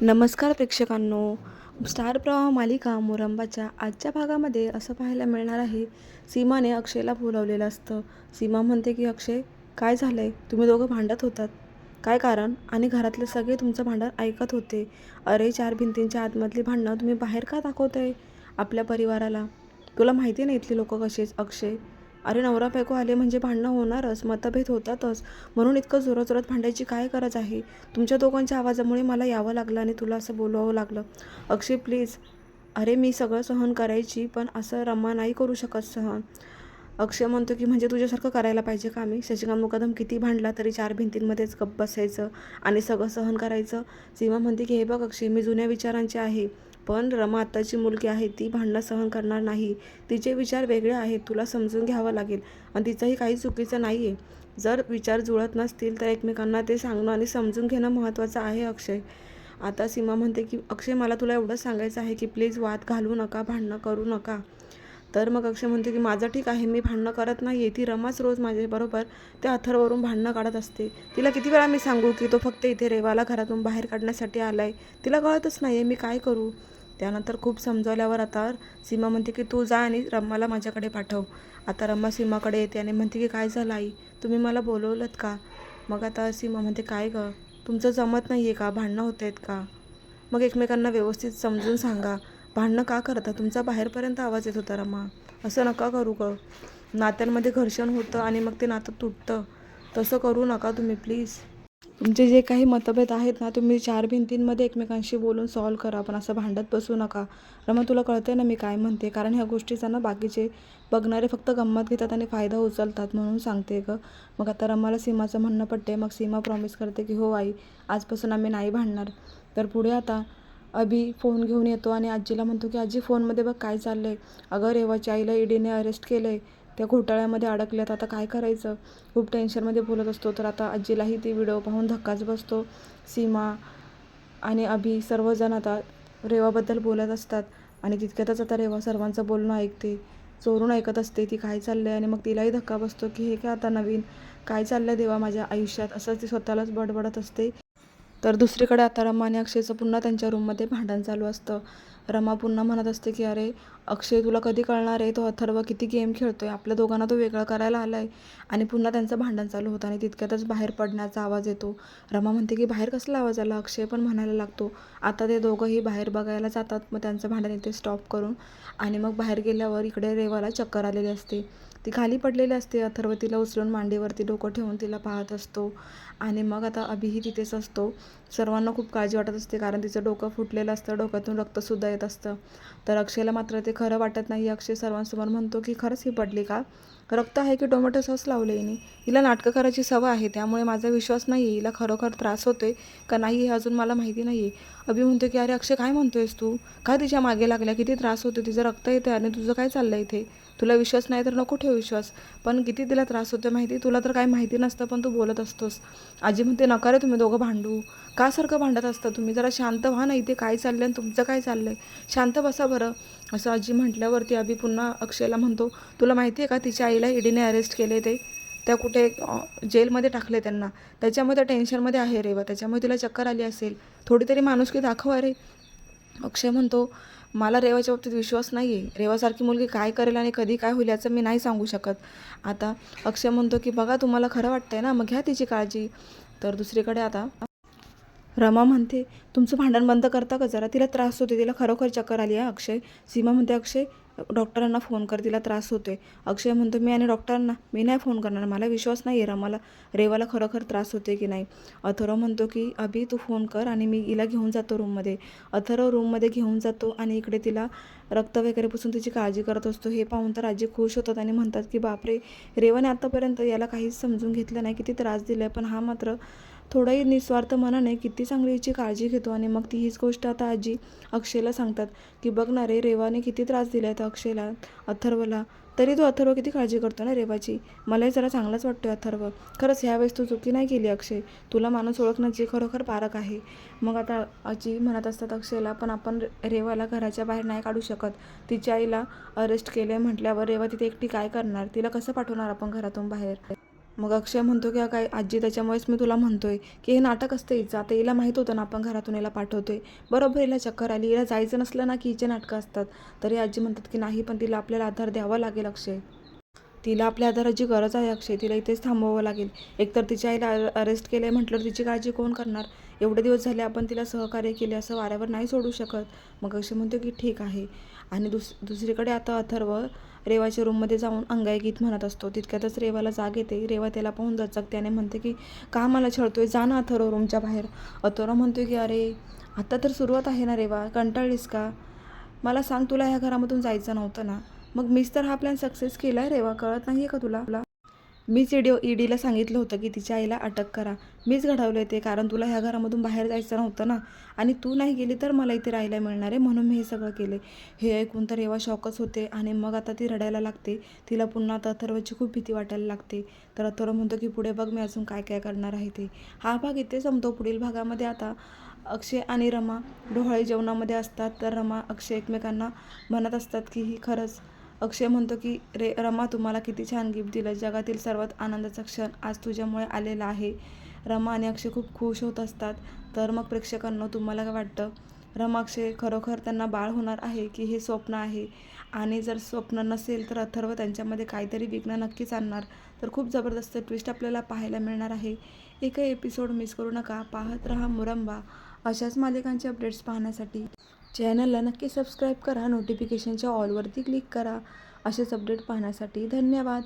नमस्कार प्रेक्षकांनो. स्टार प्रवाह मालिका मोरंबाच्या आजच्या भागामध्ये असं पाहायला मिळणार आहे. सीमाने अक्षयला बोलावलेलं असतं. सीमा म्हणते की अक्षय काय झालं आहे तुम्ही दोघं भांडत होतात. काय कारण? आणि घरातले सगळे तुमचं भांडण ऐकत होते. अरे चार भिंतींच्या आतमधली भांडणं तुम्ही बाहेर का दाखवत आहे आपल्या परिवाराला. तुला माहिती नाही इथली लोकं कशीच अक्षय? अरे नवरा बायको आले म्हणजे भांडणं होणारच मतभेद होतातच. म्हणून इतकं जोरात जोरात भांडायची काय गरज आहे? तुमच्या दोघांच्या आवाजामुळे मला यावं लागलं आणि तुला असं बोलवावं लागलं. अक्षय प्लीज. अरे मी सगळं सहन करायची पण असं रमा नाही करू शकत सहन. अक्षय म्हणतो की म्हणजे तुझ्यासारखं करायला पाहिजे का आम्ही? शशिकांत मुकदम किती भांडला तरी चार भिंतींमध्येच गप्प बसायचं आणि सगळं सहन करायचं. सीमा म्हणते की हे बघ अक्षय मी जुन्या विचारांचे आहे. पण रमा आत्ताची मुलगी आहे ती भांडणं सहन करणार नाही. तिचे विचार वेगळे आहेत तुला समजून घ्यावं लागेल. आणि तिचंही काही चुकीचं नाही आहे जर विचार जुळत नसतील तर एकमेकांना ते सांगणं आणि समजून घेणं महत्त्वाचं आहे अक्षय. आता सीमा म्हणते की अक्षय मला तुला एवढंच सांगायचं आहे की प्लीज वाद घालू नका भांडणं करू नका. तर मग अक्षय म्हणते की माझं ठीक आहे मी भांडणं करत नाही आहे ती रमाच रोज माझ्याबरोबर त्या अथरवरून भांडणं काढत असते. तिला किती वेळा मी सांगू की तो फक्त इथे रेवाला घरातून बाहेर काढण्यासाठी आला आहे तिला कळतच नाही आहे मी काय करू? त्यानंतर खूप समजवल्यावर आता सीमा म्हणते की तू जा आणि रम्माला माझ्याकडे पाठव. आता रम्मा सीमाकडे येते आणि म्हणते की काय झालं आई? तुम्ही मला बोलवलं का? मग आता सीमा म्हणते काय गं? तुमचं जमत नाही आहे का? भांडणं होत आहेत का? मग एकमेकांना व्यवस्थित समजून सांगा. भांडणं का करता? तुमचा बाहेरपर्यंत आवाज येत होता रमा. असं नका करू ग. नात्यांमध्ये घर्षण होतं आणि मग ते नातं तुटतं. तसं करू नका तुम्ही प्लीज. तुमचे जे काही मतभेद आहेत ना तुम्ही चार भिंतींमध्ये एकमेकांशी बोलून सॉल्व करा पण असं भांडत बसू नका. रमा तुला कळते ना मी काय म्हणते? कारण ह्या गोष्टीचा ना बाकीचे बघणारे फक्त गंमत घेतात आणि फायदा उचलतात म्हणून सांगते ग. मग आता रमाला सीमाचं म्हणणं पडते मग सीमा प्रॉमिस करते की हो आई आजपासून आम्ही नाही भांडणार. तर पुढे आता अभि फोन घेऊन येतो आणि आजीला म्हणतो की आजी फोनमध्ये बघ काय चाललं आहे अगं रेवाच्या आईला ईडीने अरेस्ट केलं आहे त्या घोटाळ्यामध्ये अडकल्यात. आता काय करायचं? खूप टेन्शनमध्ये बोलत असतो. तर आता आजीलाही ती व्हिडिओ पाहून धक्काच बसतो. सीमा आणि अभि सर्वजण आता रेवाबद्दल बोलत असतात. आणि तितक्यातच आता रेवा सर्वांचं बोलणं ऐकते. चोरून ऐकत असते. ती काय चाललं आहे आणि मग तिलाही धक्का बसतो की हे काय आता नवीन? काय चाललं आहे देवा माझ्या आयुष्यात? असं ती स्वतःलाच बडबडत असते. तर दुसरीकडे आता रमा आणि अक्षयचं पुन्हा त्यांच्या रूममध्ये भांडण चालू असतं. रमा पुन्हा म्हणत असते की अरे अक्षय तुला कधी कळणार आहे? तो अथर्व किती गेम खेळतो आहे आपल्या दोघांना तो वेगळा करायला आला आहे आणि पुन्हा त्यांचं भांडण चालू होतं आणि तितक्यातच बाहेर पडण्याचा आवाज येतो. रमा म्हणते की बाहेर कसला आवाज आला? अक्षय पण म्हणायला लागतो आता ते दोघंही बाहेर बघायला जातात. मग त्यांचं भांडण इथे स्टॉप करून. आणि मग बाहेर गेल्यावर इकडे रेवाला चक्कर आलेली असते. ती खाली पडलेली असते अथर्व तिला उचलून मांडीवरती डोकं ठेवून तिला पाहत असतो. आणि मग आता अभिही तिथेच असतो. सर्वांना खूप काळजी वाटत असते कारण तिचं डोकं फुटलेलं असतं डोक्यातून रक्तसुद्धा येत असतं. तर अक्षयला मात्र ते खरं वाटत नाही. अक्षय सर्वांसमोर म्हणतो की खरंच ही पडली का? रक्त आहे की टोमॅटो सॉस लावले हिने? हिला नाटकं करायची सवय आहे त्यामुळे माझा विश्वास नाही आहे हिला खरोखर त्रास होतोय का नाही हे अजून मला माहिती नाही आहे अभि म्हणतो की अरे अक्षय काय म्हणतोयस तू? काय तिच्यामागे लागल्या? किती त्रास होतो तिचं रक्त येते आणि तुझं काय चाललं इथे? तुला विश्वास नाही तर नको ठेव विश्वास. पण किती तिला त्रास होतो माहिती? तुला तर काय माहिती नसतं पण तू बोलत असतोस. आजी म्हणते नका रे तुम्ही दोघं भांडू. का सारखं भांडत असता. तुम्ही जरा शांत व्हा ना इथे काय चाललं आणि तुमचं काय चाललं आहे शांत बसा बरं. असं आजी म्हटल्यावरती अभि पुन्हा अक्षयला म्हणतो तुला माहिती आहे का तिच्या आईला ईडीने अरेस्ट केले ते? त्या कुठे जेलमध्ये टाकले त्यांना. त्याच्यामुळे त्या टेन्शनमध्ये आहे रेवा त्याच्यामुळे तिला चक्कर आली असेल. थोडी तरी माणुसकी दाखव अरे अक्षय म्हणतो मला रेवाच्या बाबतीत विश्वास नाही आहे रेवासारखी मुलगी काय करेल आणि कधी काय होईल याचं मी नाही सांगू शकत. आता अक्षय म्हणतो की बघा तुम्हाला खरं वाटतंय ना मग घ्या तिची काळजी. तर दुसरीकडे आता रमा म्हणते तुमचं भांडण बंद करता का जरा? तिला त्रास होते तिला खरोखर चक्कर आली आहे अक्षय. सीमा म्हणते अक्षय डॉक्टरांना फोन कर तिला त्रास होते अक्षय म्हणतो मी आणि डॉक्टरांना मी नाही फोन करणार. मला विश्वास नाही आहे रमाला रेवाला खरोखर त्रास होते की नाही. अथर्व म्हणतो की अभि तू फोन कर आणि मी हिला घेऊन जातो रूममध्ये. अथर्व रूममध्ये घेऊन जातो आणि इकडे तिला रक्त वगैरे पुसून तिची काळजी करत असतो. हे पाहून तर आजी खुश होतात आणि म्हणतात की बापरे रेवाने आत्तापर्यंत याला काहीच समजून घेतलं नाही किती त्रास दिला आहे पण हा मात्र थोडंही निस्वार्थ मनाने किती चांगली हिची काळजी घेतो आणि मग ती हीच गोष्ट आता आजी अक्षयला सांगतात की बघ ना रे रेवाने किती त्रास दिला आहे अक्षयला अथर्वला. तरी तो अथर्व किती काळजी करतो ना रेवाची? मलाही जरा चांगलाच वाटतोय अथर्व. खरंच ह्यावेळेस तू चुकी नाही केली अक्षय. तुला माणूस ओळखण्याची खरोखर पारख आहे. मग आता आजी म्हणत असतात अक्षयला पण आपण रेवाला घराच्या बाहेर नाही काढू शकत. तिच्या आईला अरेस्ट केले म्हटल्यावर रेवा तिथे एकटी काय करणार? तिला कसं पाठवणार आपण घरातून बाहेर? मग अक्षय म्हणतो की काय आजी त्याच्यामुळेच मी तुला म्हणतोय की हे नाटक असतं हिचं. आता हिला माहीत होतं ना आपण घरातून हिला पाठवतोय. बरोबर हिला चक्कर आली. हिला जायचं नसलं ना की हिचे नाटकं असतात. तरी आजी म्हणतात की नाही पण तिला आपल्याला आधार द्यावा लागेल अक्षय. तिला आपल्या आधाराची गरज आहे अक्षय. तिला इथेच थांबवावं लागेल. एकतर तिच्या आईला अरेस्ट केलं आहे म्हटलं तिची काळजी कोण करणार? एवढे दिवस झाले आपण तिला सहकार्य केले असं वाऱ्यावर नाही सोडू शकत. मग अक्षय म्हणतो की ठीक आहे. आणि दुस दुसरीकडे आता अथर्व रेवाच्या रूममध्ये जाऊन अंगाई गीत म्हणत असतो. तितक्यातच रेवाला जाग येते. रेवा त्याला पाहून दचकत्याने म्हणते की का मला छळतोय? जा ना अथर्व रूमच्या बाहेर. अथर्व म्हणतोय की अरे आता तर सुरुवात आहे ना रेवा. कंटाळलीस का? मला सांग तुला ह्या घरामधून जायचं नव्हतं ना. मग मीच तर हा प्लॅन सक्सेस केला आहे रेवा कळत नाही आहे का तुला तुला? मीच ईडी ईडीला सांगितलं होतं की तिच्या आईला अटक करा. मीच घडवलं ते कारण तुला ह्या घरामधून बाहेर जायचं नव्हतं ना. आणि तू नाही गेली तर मला इथे राहायला मिळणार आहे म्हणून मी हे सगळं केलं हे ऐकून तर एव्हा शॉकच होते आणि मग आता ती रडायला लागते. तिला पुन्हा आता अथर्वची खूप भीती वाटायला लागते. तर अथर्व म्हणतो की पुढे बघ मी अजून काय काय करणार आहे ते. हा भाग इथे संपतो. पुढील भागामध्ये आता अक्षय आणि रमा डोहाळे जेवणामध्ये असतात. तर रमा अक्षय एकमेकांना म्हणत असतात की ही खरंच अक्षय म्हणतो की रे रमा तुम्हाला किती छान गिफ्ट दिलं. जगातील सर्वात आनंदाचा क्षण आज तुझ्यामुळे आलेला आहे. रमा आणि अक्षय खूप खुश होत असतात. तर मग प्रेक्षकांना तुम्हाला काय वाटतं? रमा अक्षय खरोखर त्यांना बाळ होणार आहे की हे स्वप्न आहे? आणि जर स्वप्न नसेल तर अथर्व त्यांच्यामध्ये काहीतरी विघ्न नक्कीच आणणार. तर खूप जबरदस्त ट्विस्ट आपल्याला पाहायला मिळणार आहे. एकही एपिसोड मिस करू नका. पाहत रहा मुरंबा. अशाच मालिकांचे अपडेट्स पाहण्यासाठी चॅनलला नक्की सबस्क्राईब करा नोटिफिकेशनच्या ऑलवरती क्लिक करा. असेच अपडेट पाहण्यासाठी धन्यवाद.